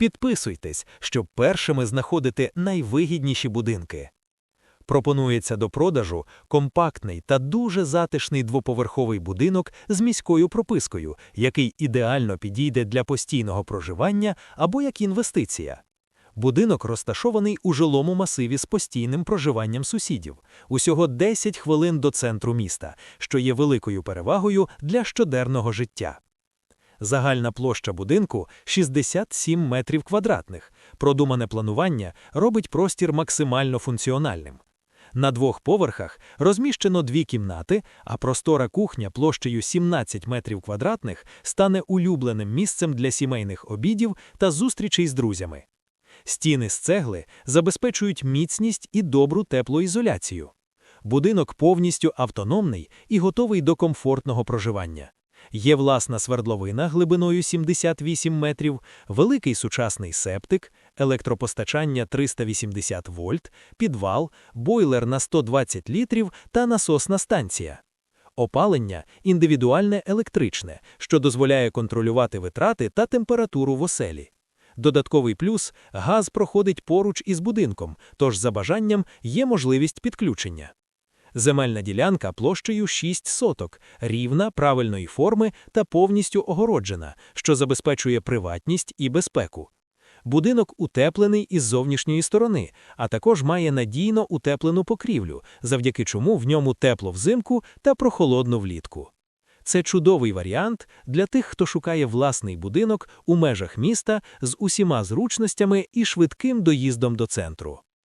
Підписуйтесь, щоб першими знаходити найвигідніші будинки. Пропонується до продажу компактний та дуже затишний двоповерховий будинок з міською пропискою, який ідеально підійде для постійного проживання або як інвестиція. Будинок розташований у жилому масиві з постійним проживанням сусідів, усього 10 хвилин до центру міста, що є великою перевагою для щоденного життя. Загальна площа будинку 67 метрів квадратних. Продумане планування робить простір максимально функціональним. На двох поверхах розміщено дві кімнати, а простора кухня площею 17 метрів квадратних стане улюбленим місцем для сімейних обідів та зустрічей з друзями. Стіни з цегли забезпечують міцність і добру теплоізоляцію. Будинок повністю автономний і готовий до комфортного проживання. Є власна свердловина глибиною 78 метрів, великий сучасний септик, електропостачання 380 вольт, підвал, бойлер на 120 літрів та насосна станція. Опалення індивідуальне електричне, що дозволяє контролювати витрати та температуру в оселі. Додатковий плюс газ проходить поруч із будинком, тож за бажанням є можливість підключення. Земельна ділянка площею 6 соток, рівна, правильної форми та повністю огороджена, що забезпечує приватність і безпеку. Будинок утеплений із зовнішньої сторони, а також має надійно утеплену покрівлю, завдяки чому в ньому тепло взимку та прохолодно влітку. Це чудовий варіант для тих, хто шукає власний будинок у межах міста з усіма зручностями і швидким доїздом до центру.